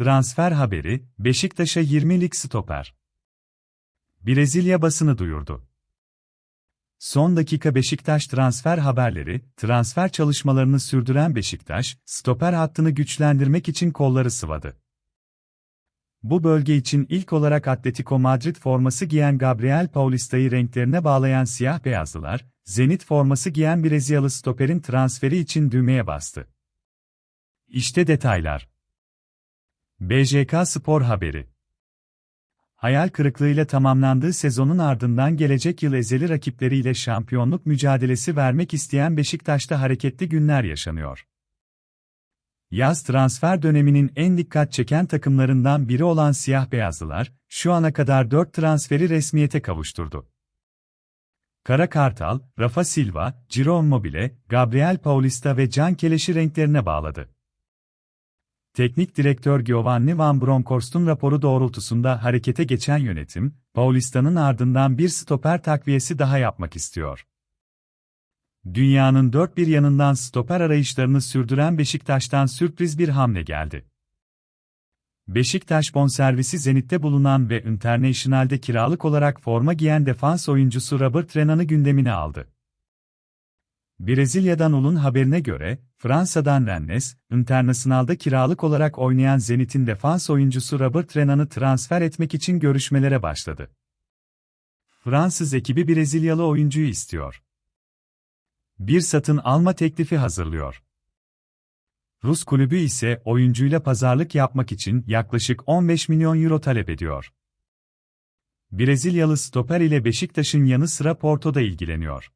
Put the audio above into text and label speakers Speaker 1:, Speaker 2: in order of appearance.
Speaker 1: Transfer haberi, Beşiktaş'a 20'lik stoper. Brezilya basını duyurdu. Son dakika Beşiktaş transfer haberleri, transfer çalışmalarını sürdüren Beşiktaş, stoper hattını güçlendirmek için kolları sıvadı. Bu bölge için ilk olarak Atletico Madrid forması giyen Gabriel Paulista'yı renklerine bağlayan siyah beyazlılar, Zenit forması giyen Brezilyalı stoperin transferi için düğmeye bastı. İşte detaylar. BJK Spor Haberi Hayal kırıklığıyla tamamlandığı sezonun ardından gelecek yıl ezeli rakipleriyle şampiyonluk mücadelesi vermek isteyen Beşiktaş'ta hareketli günler yaşanıyor. Yaz transfer döneminin en dikkat çeken takımlarından biri olan siyah beyazlılar, şu ana kadar 4 transferi resmiyete kavuşturdu. Kara Kartal, Rafa Silva, Ciro Immobile, Gabriel Paulista ve Can Keleş'i renklerine bağladı. Teknik direktör Giovanni Van Bronckhorst'un raporu doğrultusunda harekete geçen yönetim, Paulista'nın ardından bir stoper takviyesi daha yapmak istiyor. Dünyanın dört bir yanından stoper arayışlarını sürdüren Beşiktaş'tan sürpriz bir hamle geldi. Beşiktaş bonservisi Zenit'te bulunan ve International'de kiralık olarak forma giyen defans oyuncusu Robert Renan'ı gündemine aldı. Brezilya'dan olun haberine göre, Fransa'dan Rennes, International'da kiralık olarak oynayan Zenit'in defans oyuncusu Robert Renan'ı transfer etmek için görüşmelere başladı. Fransız ekibi Brezilyalı oyuncuyu istiyor. Bir satın alma teklifi hazırlıyor. Rus kulübü ise oyuncuyla pazarlık yapmak için yaklaşık 15 milyon euro talep ediyor. Brezilyalı stoper ile Beşiktaş'ın yanı sıra Porto'da ilgileniyor.